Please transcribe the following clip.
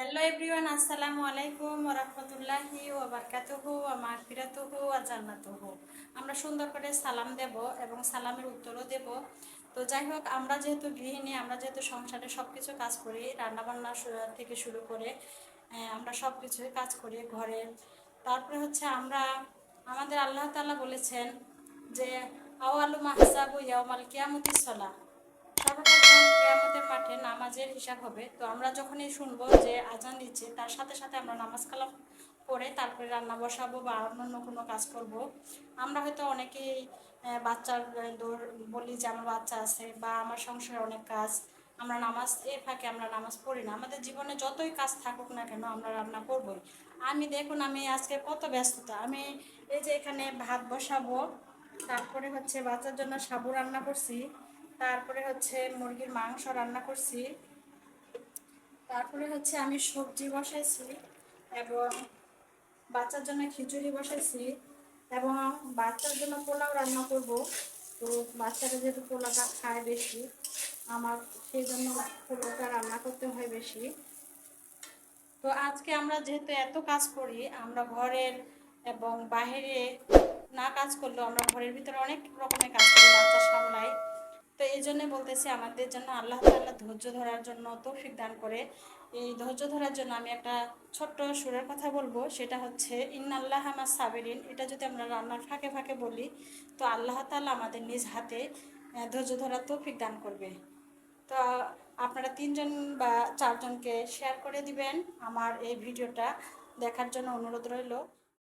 Hello everyone আসসালামু আলাইকুম রহমতুল্লাহি ও বারকাতুহু ও মাগফিরাতুহু ও জান্নাতুহু আমরা সুন্দর করে সালাম দেব এবং সালামের উত্তরও দেব। তো যাই হোক, আমরা যেহেতু গৃহিণী, আমরা যেহেতু সংসারে সব কিছু কাজ করি, রান্নাবান্না থেকে শুরু করে আমরা সব কিছুই কাজ করি ঘরে। তারপরে হচ্ছে আমরা, আমাদের আল্লাহ তাআলা বলেছেন যে আওয়ালু মাহসাবু ইয়াউমাল কিয়ামতি সলা। সর্বপ্রথম কেয়ামতের মাঠে নামাজের হিসাব হবে। তো আমরা যখনই শুনব যে আজান দিচ্ছে, তার সাথে সাথে আমরা নামাজ কালাম পড়ে তারপরে রান্না বসাবো বা অন্য কোনো কাজ করব। আমরা হয়তো অনেকেই বাচ্চার দৌড় বলি যে আমার বাচ্চা আছে বা আমার সংসারে অনেক কাজ, আমরা নামাজ এই ফাঁকে আমরা নামাজ পড়ি না। আমাদের জীবনে যতই কাজ থাকুক না কেন আমরা রান্না করবই। আমি দেখুন, আমি আজকে কত ব্যস্ততা। আমি এই যে এখানে ভাত বসাবো, তারপরে হচ্ছে বাচ্চার জন্য সাবু রান্না করছি। তারপরে হচ্ছে মুরগির মাংস রান্না করছি। তারপরে হচ্ছে আমি সবজি বসাইছি এবং বাচ্চার জন্য খিচুড়ি বসাইছি এবং বাচ্চার জন্য পোলাও রান্না করব। তো বাচ্চারা যেহেতু পোলাওটা খায় বেশি, আমার সেই জন্য পোলাটা রান্না করতে হয় বেশি। তো আজকে আমরা যেহেতু এত কাজ করি, আমরা ঘরের এবং বাইরে না কাজ করলেও আমরা ঘরের ভিতরে অনেক রকমের কাজ করি, বাচ্চা সামলাই তো এই জন্য বলতেছি আমাদের জন্য আল্লাহ তাআলা ধৈর্য ধরার জন্য তৌফিক দান করে। এই ধৈর্য ধরার জন্য আমি একটা ছোট্ট সুরের কথা বলব, সেটা হচ্ছে, ইন্নাল্লাহ আমার সাবেরিন এটা যদি আমরা রান্নার ফাঁকে ফাঁকে বলি, তো আল্লাহ তাআলা আমাদের নিজ হাতে ধৈর্য ধরার তৌফিক দান করবে। তো আপনারা তিনজন বা চারজনকে শেয়ার করে দিবেন। আমার এই ভিডিওটা দেখার জন্য অনুরোধ রইল।